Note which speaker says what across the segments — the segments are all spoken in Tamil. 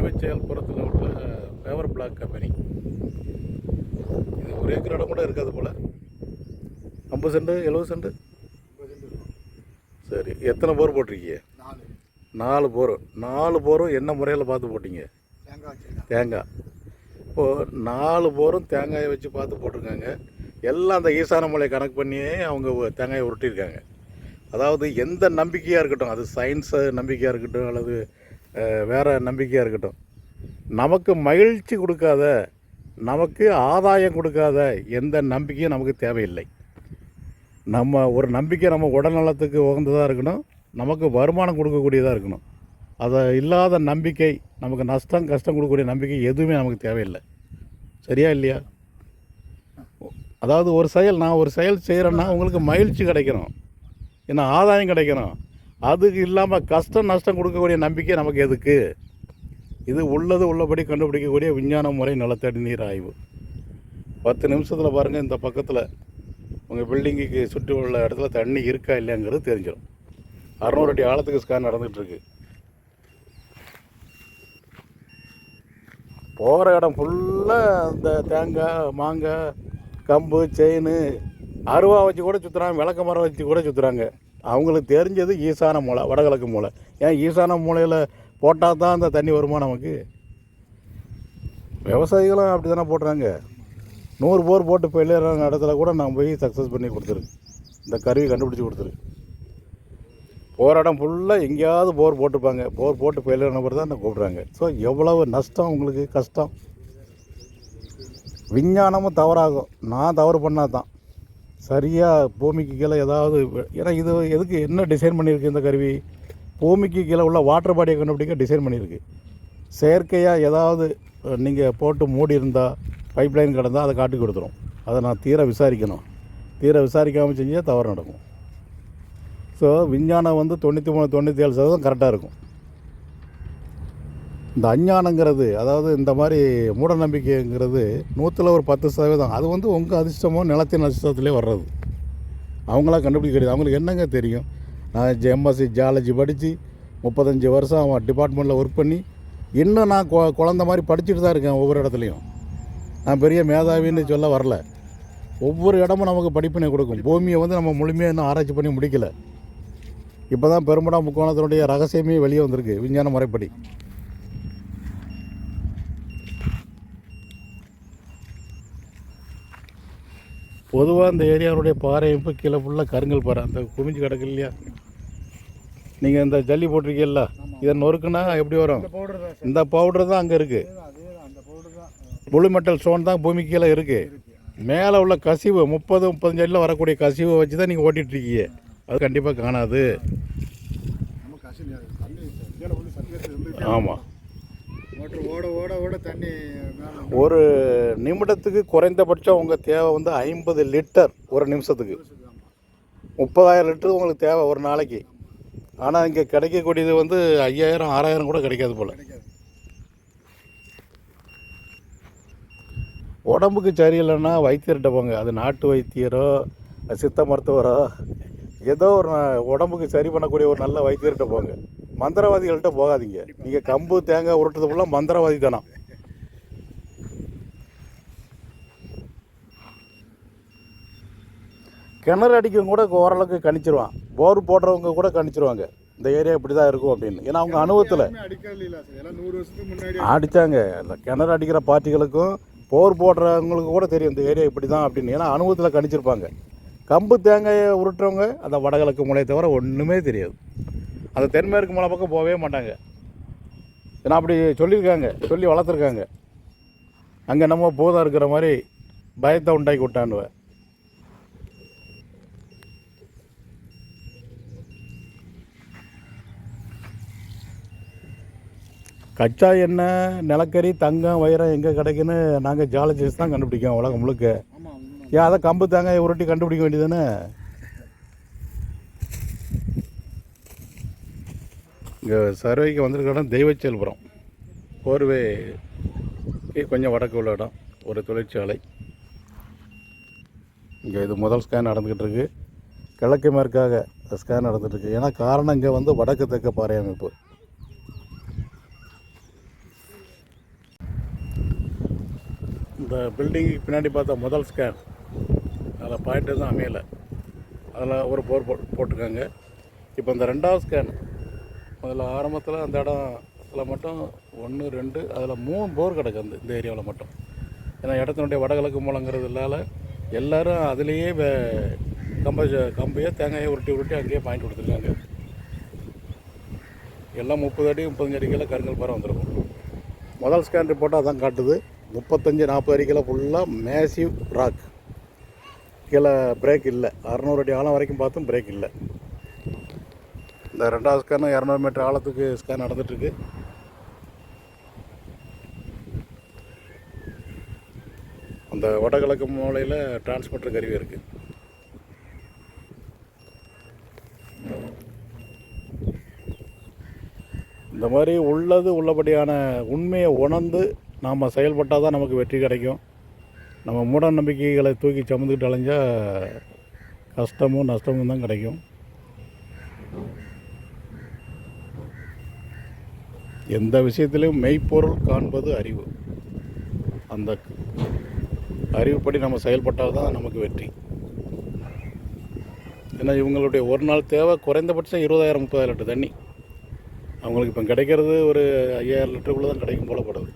Speaker 1: தெய்வச்செயல்புரத்தில் உள்ள பேவர் பிளாக் கம்பெனி இது ஒரு ஏக்கர் இடம் கூட இருக்காது போல். ஐம்பது சென்ட் எழுபது சென்ட் சரி எத்தனை போர் போட்டிருக்கீங்க?
Speaker 2: நாலு.
Speaker 1: போர். நாலு போரும் என்ன முறையில் பார்த்து போட்டீங்க?
Speaker 2: தேங்காய்
Speaker 1: இப்போது நாலு போரும் தேங்காயை வச்சு பார்த்து போட்டிருக்காங்க. எல்லாம் அந்த ஈசான மலை கணக்கு பண்ணியே அவங்க தேங்காயை உருட்டியிருக்காங்க. அதாவது எந்த நம்பிக்கையாக இருக்கட்டும் அது சயின்ஸு நம்பிக்கையாக இருக்கட்டும் அல்லது வேறு நம்பிக்கையாக இருக்கட்டும். நமக்கு மகிழ்ச்சி கொடுக்காத நமக்கு ஆதாயம் கொடுக்காத எந்த நம்பிக்கையும் நமக்கு தேவையில்லை. நம்ம ஒரு நம்பிக்கை நம்ம உடல்நலத்துக்கு உகந்ததாக இருக்கணும். நமக்கு வருமானம் கொடுக்கக்கூடியதாக இருக்கணும். அதை இல்லாத நம்பிக்கை நமக்கு நஷ்டம் கஷ்டம் கொடுக்கக்கூடிய நம்பிக்கை எதுவுமே நமக்கு தேவையில்லை. சரியா இல்லையா? அதாவது ஒரு செயல் நான் ஒரு செயல் செய்கிறேன்னா உங்களுக்கு மகிழ்ச்சி கிடைக்கணும். ஏன்னா ஆதாயம் கிடைக்கணும். அதுக்கு இல்லாமல் கஷ்டம் நஷ்டம் கொடுக்கக்கூடிய நம்பிக்கை நமக்கு எதுக்கு? இது உள்ளது உள்ளபடி கண்டுபிடிக்கக்கூடிய விஞ்ஞான முறை நிலத்தடி நீர் ஆய்வு. பத்து நிமிஷத்தில் பாருங்கள் இந்த பக்கத்தில் உங்கள் பில்டிங்குக்கு சுற்றி உள்ள இடத்துல தண்ணி இருக்கா இல்லையாங்கிறது தெரிஞ்சிடும். அறநூறு அடி ஆழத்துக்கு ஸ்கேன் நடந்துகிட்ருக்கு. போகிற இடம் ஃபுல்லாக இந்த தேங்காய் மாங்காய் கம்பு செயின் அருவா வச்சு கூட சுற்றுறாங்க விளக்க மரம் வச்சு கூட சுற்றுறாங்க அவங்களுக்கு தெரிஞ்சது ஈசான மூலை வடகிழக்கு மூலை ஏன் ஈசான மூலையில் போட்டால் தான் அந்த தண்ணி வருமா நமக்கு? விவசாயிகளும் அப்படி தானே போடுறாங்க. நூறு போர் போட்டு பெயிலியறான இடத்துல கூட நான் போய் சக்ஸஸ் பண்ணி கொடுத்துரு. இந்த கருவி கண்டுபிடிச்சி கொடுத்துரு. போகிற இடம் ஃபுல்லாக எங்கேயாவது போர் போட்டுப்பாங்க. போர் போட்டு ஃபெயிலியர் நம்பர் தான் கூப்பிட்றாங்க. ஸோ எவ்வளவு நஷ்டம் உங்களுக்கு? கஷ்டம். விஞ்ஞானமும் தவறாகும். நான் தவறு பண்ணால் தான் சரியாக பூமிக்கு கீழே ஏதாவது ஏன்னா இது எதுக்கு என்ன டிசைன் பண்ணியிருக்கு இந்த கருவி? பூமிக்கு கீழே உள்ள வாட்டர் பாடியை கண்டுபிடிக்க டிசைன் பண்ணியிருக்கு. செயற்கையாக ஏதாவது நீங்கள் போட்டு மூடி இருந்தால் பைப் லைன் கிடந்தால் அதை காட்டி கொடுத்துரும். அதை நான் தீர விசாரிக்கணும். தீர விசாரிக்காமல் செஞ்சால் தவறு நடக்கும். ஸோ விஞ்ஞானம் வந்து தொண்ணூற்றி மூணு தொண்ணூற்றி ஏழு சதவீதம் கரெக்டாக இருக்கும். இந்த அஞ்ஞானங்கிறது அதாவது இந்த மாதிரி மூட நம்பிக்கைங்கிறது நூற்றில் ஒரு பத்து சதவீதம். அது வந்து உங்கள் அதிர்ஷ்டமோ நிலத்தின் அதிர்ஷ்டத்துலேயே வர்றது. அவங்களாம் கண்டுபிடிக்க கிடையாது அவங்களுக்கு என்னங்க தெரியும்? நான் எம்எஸ்சி ஜாலஜி படித்து முப்பத்தஞ்சு வருஷம் அவன் டிபார்ட்மெண்ட்டில் ஒர்க் பண்ணி இன்னும் நான் கொ குழந்த மாதிரி படிச்சுட்டு தான் இருக்கேன் ஒவ்வொரு இடத்துலையும். நான் பெரிய மேதாவின்னு சொல்ல வரல. ஒவ்வொரு இடமும் நமக்கு படிப்பினை கொடுக்கும். பூமியை வந்து நம்ம முழுமையாக இன்னும் ஆராய்ச்சி பண்ணி முடிக்கலை. இப்போ தான் பெரும்படா முக்கோணத்தினுடைய ரகசியமே வெளியே வந்திருக்கு. விஞ்ஞான முறைப்படி. பொதுவாக இந்த ஏரியாவுடைய பாறை இப்போ கீழே ஃபுல்லாக கருங்கல் பாறை. அந்த குமிஞ்சு கிடக்கு இல்லையா? நீங்கள் இந்த ஜல்லி போட்டிருக்கீல்ல இதை நொறுக்குனா எப்படி வரும்?
Speaker 2: இந்த பவுடர் தான்
Speaker 1: அங்கே இருக்குது
Speaker 2: அந்த
Speaker 1: புளு மெட்டல் ஸ்டோன் தான் பூமிக்கு கீழே இருக்குது மேலே உள்ள கசிவு முப்பது முப்பத்தஞ்சு அடியில் வரக்கூடிய கசிவை வச்சு தான் நீங்கள் ஓட்டிகிட்ருக்கீங்க அது கண்டிப்பாக காணாது. ஆமாம்
Speaker 2: மோட்டர் ஓட ஓட ஓட தண்ணி
Speaker 1: ஒரு நிமிடத்துக்கு குறைந்தபட்சம் உங்கள் தேவை வந்து ஐம்பது லிட்டர் ஒரு நிமிஷத்துக்கு. முப்பதாயிரம் லிட்டர் உங்களுக்கு தேவை ஒரு நாளைக்கு. ஆனால் இங்கே கிடைக்கக்கூடியது வந்து ஐயாயிரம் ஆறாயிரம் கூட கிடைக்காது போல். உடம்புக்கு சரியில்லைன்னா வைத்தியர்கிட்ட போங்க. அது நாட்டு வைத்தியரோ சித்த மருத்துவரோ ஏதோ ஒரு உடம்புக்கு சரி பண்ணக்கூடிய ஒரு நல்ல வைத்தியர்கிட்ட போங்க. மந்திரவாதிகள்கிட்ட போகாதீங்க. நீங்கள் கம்பு தேங்காய் உருட்டுறது ஃபுல்லாக மந்திரவாதி தானே? கிணறு அடிக்கிறவங்க கூட ஓரளவுக்கு கணிச்சிருவான். போர் போடுறவங்க கூட கணிச்சிருவாங்க. இந்த ஏரியா இப்படி தான் இருக்கும் அப்படின்னு. ஏன்னா அவங்க அனுபவத்தில் அடித்தாங்க கிணறு அடிக்கிற பார்ட்டிகளுக்கும் போர் போடுறவங்களுக்கு கூட தெரியும். இந்த ஏரியா இப்படி தான் அப்படின்னு. ஏன்னா அனுபவத்தில் கணிச்சிருப்பாங்க. கம்பு தேங்காயை உருட்டுறவங்க அந்த வடகிழக்கு மூலையை தவிர ஒன்றுமே தெரியாது. அந்த தென்மேற்கு மூலை பக்கம் போகவே மாட்டாங்க. ஏன்னா அப்படி சொல்லியிருக்காங்க சொல்லி வளர்த்துருக்காங்க. அங்கே நம்ம பூதம் இருக்கிற மாதிரி பயத்தை உண்டாக்கி விட்டானுவ. கச்சா எண்ணெய் நிலக்கரி தங்கம் வைரம் எங்கே கிடைக்குன்னு நாங்கள் ஜாலஜிஸ்ட் தான் கண்டுபிடிக்கோம் உலகம் முழுக்க. ஏன் அதை கம்பு தேங்காயை உருட்டி கண்டுபிடிக்க வேண்டியதானே இங்கே சர்வைக்கு வந்திருக்க இடம் தெய்வச்செல்புரம். போர்வே கொஞ்சம் வடக்கு உள்ள இடம் ஒரு தொழிற்சாலை. இங்கே இது முதல் ஸ்கேன் நடந்துக்கிட்டு இருக்குது கிழக்கு மேற்காக ஸ்கேன் நடந்துகிட்ருக்கு ஏன்னா காரணம் இங்கே வந்து வடக்கு தெற்கு பாறை அமைப்பு. இந்த பில்டிங்க்கு பின்னாடி பார்த்தா முதல் ஸ்கேன் அதில் பாயிண்ட் எதுவும் அமையலை. அதில் ஒரு போர் போ போட்டிருக்காங்க. இப்போ இந்த ரெண்டாவது ஸ்கேன் அதில் ஆரம்பத்தில் அந்த இடத்துல மட்டும் ஒன்று ரெண்டு அதில் மூணு போர் கிடக்கு அந்த இந்த ஏரியாவில் மட்டும். ஏன்னா இடத்தினுடைய வடகிழக்கு மூலங்கிறதுனால எல்லோரும் அதுலேயே வே- கம்ப கம்பையோ தேங்காயை உருட்டி உருட்டி அங்கேயே பாயிண்ட் கொடுத்துருக்காங்க. எல்லாம் முப்பது அடி முப்பத்தஞ்சு அடிக்கெல்லாம் கருங்கல் பாறை வந்திருக்கும். முதல் ஸ்கேன் ரிப்போர்ட்டாக அதான் காட்டுது. முப்பத்தஞ்சு நாற்பது அடிக்கெல்லாம் ஃபுல்லாக மேசிவ் ராக் கீழே பிரேக் இல்லை. அறநூறு அடி ஆழம் வரைக்கும் பார்த்தும் பிரேக் இல்லை. இந்த ரெண்டாவது ஸ்கேனும் இரநூறு மீட்டர் ஆழத்துக்கு ஸ்கேன் நடந்துட்டுருக்கு. அந்த வடகிழக்கு மூலையில் டிரான்ஸ்மிட்டர் கருவி இருக்குது இந்த மாதிரி உள்ளது உள்ளபடியான உண்மையை உணர்ந்து நாம் செயல்பட்டால் தான் நமக்கு வெற்றி கிடைக்கும். நம்ம மூட நம்பிக்கைகளை தூக்கி சமந்துக்கிட்டு அலைஞ்சால் கஷ்டமும் நஷ்டமும் தான் கிடைக்கும். எந்த விஷயத்திலையும் மெய்ப்பொருள் காண்பது அறிவு. அந்த அறிவுப்படி நம்ம செயல்பட்டால் தான் நமக்கு வெற்றி. ஏன்னா இவங்களுடைய ஒரு நாள் தேவை குறைந்தபட்சம் இருபதாயிரம் முப்பதாயிரம் லிட்டர் தண்ணி. அவங்களுக்கு இப்போ கிடைக்கிறது ஒரு ஐயாயிரம் லிட்டருக்குள்ளே தான் கிடைக்கும் போலப்படுது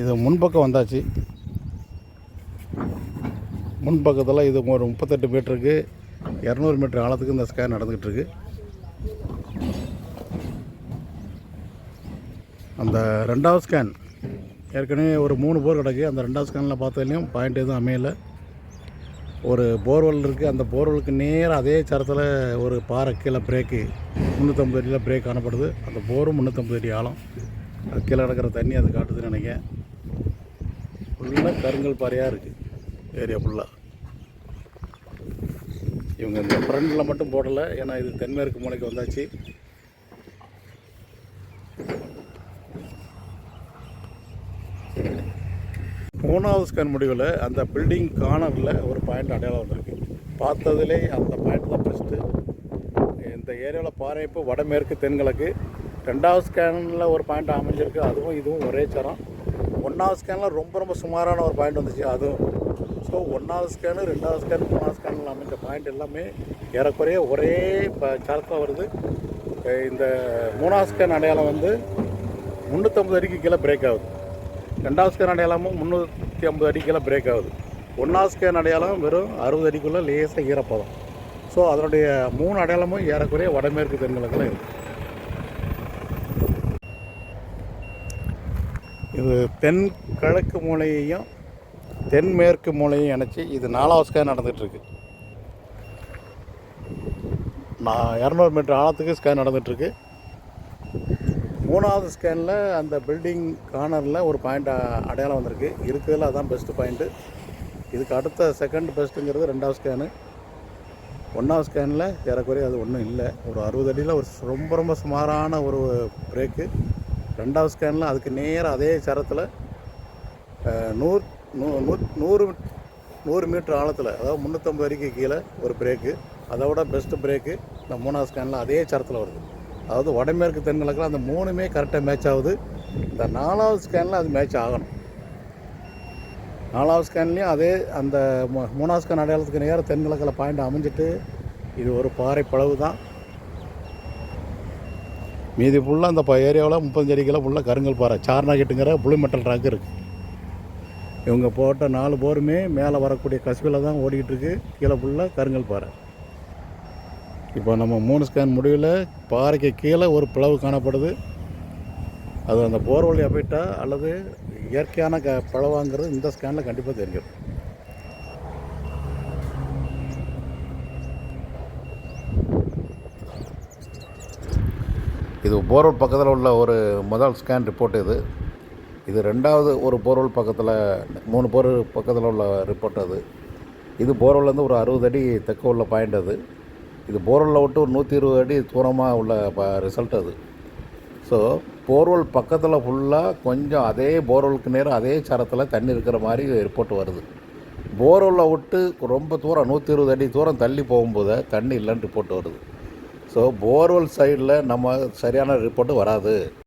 Speaker 1: இது முன்பக்கம் வந்தாச்சு. முன்பக்கத்தில் இது ஒரு முப்பத்தெட்டு மீட்டருக்கு இரநூறு மீட்டர் ஆழத்துக்கு இந்த ஸ்கேன் நடந்துக்கிட்டு இருக்கு அந்த ரெண்டாவது ஸ்கேன் ஏற்கனவே ஒரு மூணு போர் கிடக்கு. அந்த ரெண்டாவது ஸ்கேனில் பார்த்ததுலேயும் பாயிண்ட் எதுவும் அமையலை. ஒரு போர்வெல் இருக்குது அந்த போர்வெலுக்கு நேராக அதே சரத்தில் ஒரு பாறை கீழே பிரேக்கு முந்நூற்றம்பது அடியில் பிரேக் காணப்படுது. அந்த போரும் முந்நூற்றம்பது அடி ஆழம். அது கீழே கிடக்கிற தண்ணி அது காட்டுதுன்னு நினைக்கிறேன். ஃபுல்லாக கருங்கல் பாறையாக இருக்குது ஏரியா ஃபுல்லாக இவங்க இந்த ஃப்ரண்டில் மட்டும் போடலை. ஏன்னா இது தென்மேற்கு மூலைக்கு வந்தாச்சு. மூணாவது ஸ்கேன் முடிவில் அந்த பில்டிங் கார்னரில் ஒரு பாயிண்ட் அடையாளம் வந்திருக்கு. பார்த்ததுலே அந்த பாயிண்ட் தான் ஃபஸ்ட்டு இந்த ஏரியாவில் பாறைப்பு வடமேற்கு தென்கிழக்கு. ரெண்டாவது ஸ்கேனில் ஒரு பாயிண்ட் அமைஞ்சிருக்கு. அதுவும் இதுவும் ஒரே சரம். ஒன்றாவது ஸ்கேனில் ரொம்ப ரொம்ப சுமாரான ஒரு பாயிண்ட் வந்துச்சு. அதுவும் ஸோ ஒன்றாவது ஸ்கேனு ரெண்டாவது ஸ்கேன் மூணாவது ஸ்கேனில் அமைஞ்ச பாயிண்ட் எல்லாமே ஏறக்குறைய ஒரே ப சரத்தில் வருது. இந்த மூணாவது ஸ்கேன் அடையாளம் வந்து முந்நூற்றம்பது அடிக்கு கீழே பிரேக் ஆகுது. ரெண்டாவது ஸ்கேன் அடையாளமும் முந்நூற்றி ஐம்பது அடிக்கெல்லாம் பிரேக் ஆகுது. ஒன்றாவது ஸ்கேன் அடையாளம் வெறும் அறுபது அடிக்குள்ளே லேசாக ஈரப்பதம். ஸோ அதனுடைய மூணு அடையாளமும் ஏறக்குறைய வடமேற்கு தென்கிழக்கில் இருக்குது இது தென் கிழக்கு மூலையையும் தென்மேற்கு மூலையும் இணைச்சி இது நாலாவது ஸ்கேன் நடந்துகிட்ருக்கு. நான் இரநூறு மீட்டர் ஆழத்துக்கு ஸ்கேன் நடந்துகிட்ருக்கு. மூணாவது ஸ்கேனில் அந்த பில்டிங் கார்னரில் ஒரு பாயிண்ட் அடையாளம் வந்திருக்கு. இருக்கிறதுல அதான் பெஸ்ட்டு பாயிண்ட்டு இதுக்கு அடுத்த செகண்ட் பெஸ்ட்டுங்கிறது ரெண்டாவது ஸ்கேனு ஒன்றாவது ஸ்கேனில் ஏறக்குறைய அது ஒன்றும் இல்லை. ஒரு அறுபது அடியில் ஒரு ரொம்ப ரொம்ப சுமாரான ஒரு பிரேக்கு ரெண்டாவது ஸ்கேனில் அதுக்கு நேராக அதே சரத்தில் நூறு நூ நூ- நூறு நூறு மீட்டர் ஆழத்தில் அதாவது முந்நூற்றம்பது அடிக்கு கீழே ஒரு பிரேக்கு அதோட பெஸ்ட்டு பிரேக்கு இந்த மூணாவது ஸ்கேனில் அதே சரத்தில் வருது. அதாவது வடமேற்கு தென்கிழக்கில் அந்த மூணுமே கரெக்டாக மேட்ச் ஆகுது. இந்த நாலாவது ஸ்கேனில் அது மேட்ச் ஆகணும். நாலாவது ஸ்கேன்லேயும் அதே அந்த மூணாவது ஸ்கேன் அடையாளத்துக்கு நேராக தென்கிழக்கில் பாயிண்ட் அமைஞ்சிட்டு இது ஒரு பாறை பளவு தான் மீதி ஃபுல்லாக அந்த ஏரியாவில் முப்பத்தஞ்சு அடிக்கெல்லாம் ஃபுல்லாக கருங்கல் பாறை சார்னாகிட்டுங்கிற புளி மெட்டல் ட்ராக் இருக்குது இவங்க போட்ட நாலு போருமே மேலே வரக்கூடிய கசிவில் தான் ஓடிக்கிட்டுருக்கு. கீழே ஃபுல்லாக கருங்கல் பாறை. இப்போ நம்ம மூணு ஸ்கேன் முடிவில் பாறைக்கு கீழே ஒரு பிளவு காணப்படுது. அது அந்த போர்வெல் அப்பிட்டா அல்லது இயற்கையான க பிளவாங்கிறது இந்த ஸ்கேனில் கண்டிப்பாக தெரிஞ்சிடும் இது போர்வெல் பக்கத்தில் உள்ள ஒரு முதல் ஸ்கேன் ரிப்போர்ட் இது. இது ரெண்டாவது ஒரு போர்வெல் பக்கத்தில் மூணு போர் பக்கத்தில் உள்ள ரிப்போர்ட் அது. இது போர்வெல்லேருந்து ஒரு அறுபது அடி தெக்க உள்ள பாயிண்ட் அது. இது போர்வெல்லை விட்டு ஒரு நூற்றி இருபது அடி தூரமாக உள்ள ப ரிசல்ட் அது. ஸோ போர்வெல் பக்கத்தில் ஃபுல்லாக கொஞ்சம் அதே போர்வெலுக்கு நேரம் அதே சரத்தில் தண்ணி இருக்கிற மாதிரி ரிப்போர்ட் வருது. போர்வெல்லை விட்டு ரொம்ப தூரம் நூற்றி இருபது அடி தூரம் தள்ளி போகும்போது தண்ணி இல்லைன்னு ரிப்போர்ட் வருது. ஸோ போர்வெல் சைடில் நம்ம சரியான ரிப்போர்ட்டு வராது.